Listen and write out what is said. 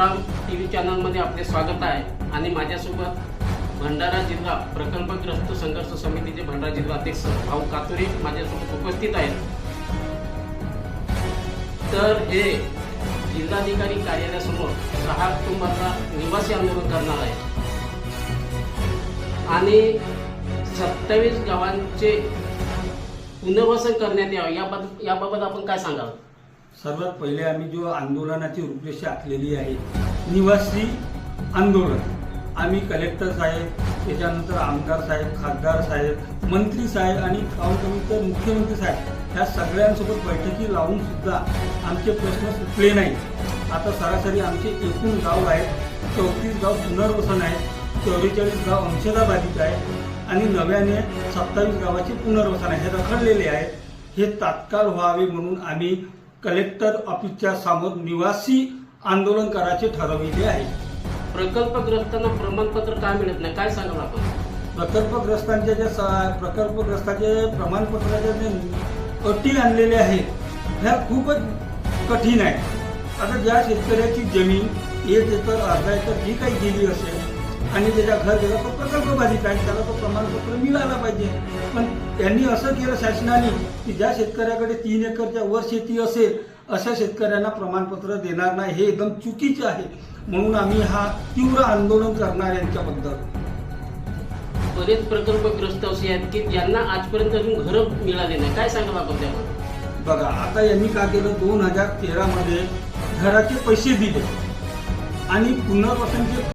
Ram T V चॅनलमध्ये आपले स्वागत आहे. आणि माझ्यासोबत भंडारा जिल्हा प्रकल्पग्रस्त संघर्ष समितीचे भंडारा जिल्हा अध्यक्ष भाऊ कातुरे माझ्यासोबत उपस्थित आहेत. तर हे जिल्हाधिकारी कार्यालयासमोर सहा ऑक्टोबरला निवासी आंदोलन करणार आहे. आणि सत्तावीस गावांचे पुनर्वसन करण्यात यावं. याबाबत याबाबत आपण काय सांगाल? सर्वात पहिले आम्ही जो आंदोलनाची रूपरेषा आखलेली आहे निवासी आंदोलन. आम्ही कलेक्टर साहेब त्याच्यानंतर आमदार साहेब खासदार साहेब मंत्री साहेब आणि काउन तर मुख्यमंत्री साहेब ह्या सगळ्यांसोबत बैठकी लावून सुद्धा आमचे प्रश्न सुटले नाही आता सरासरी आमचे एकूण गाव आहेत चौतीस गाव पुनर्वसन आहे चौवेचाळीस गाव अंशदा बाधित आहे आणि नव्याने सत्तावीस गावाचे पुनर्वसन आहे हे रखडलेले आहे हे तात्काळ व्हावे म्हणून आम्ही कलेक्टर ऑफिसच्या समोर निवासी आंदोलन करायचे ठरविले आहे. प्रकल्पग्रस्तांना प्रमाणपत्र काय मिळत नाही? काय सांगाल आपण? प्रकल्पग्रस्तांच्या ज्या स- प्रकल्पग्रस्ताचे प्रमाणपत्राच्या जे अटी आणलेल्या आहेत ह्या खूपच कठीण आहे आता ज्या शेतकऱ्याची जमीन एक एकर अर्धा एकर जी काही गेली असेल आणि त्याच्या घर गेला तो प्रकल्प बाधित आहे त्याला तो प्रमाणपत्र मिळाला पाहिजे. पण त्यांनी असं केलं शासनाने की ज्या शेतकऱ्याकडे तीन एकरच्या वर शेती असेल अशा शेतकऱ्यांना प्रमाणपत्र देणार नाही. हे एकदम चुकीचे आहे. म्हणून आम्ही हा तीव्र आंदोलन करणार यांच्याबद्दल. बरेच प्रकल्पग्रस्त असे आहेत की ज्यांना आजपर्यंत अजून घरं मिळाले नाही. काय सांगाल आपण त्यावर? बघा आता यांनी काय केलं? दोन हजार तेरामध्ये घराचे पैसे दिले. आणि पुनर्वसनचे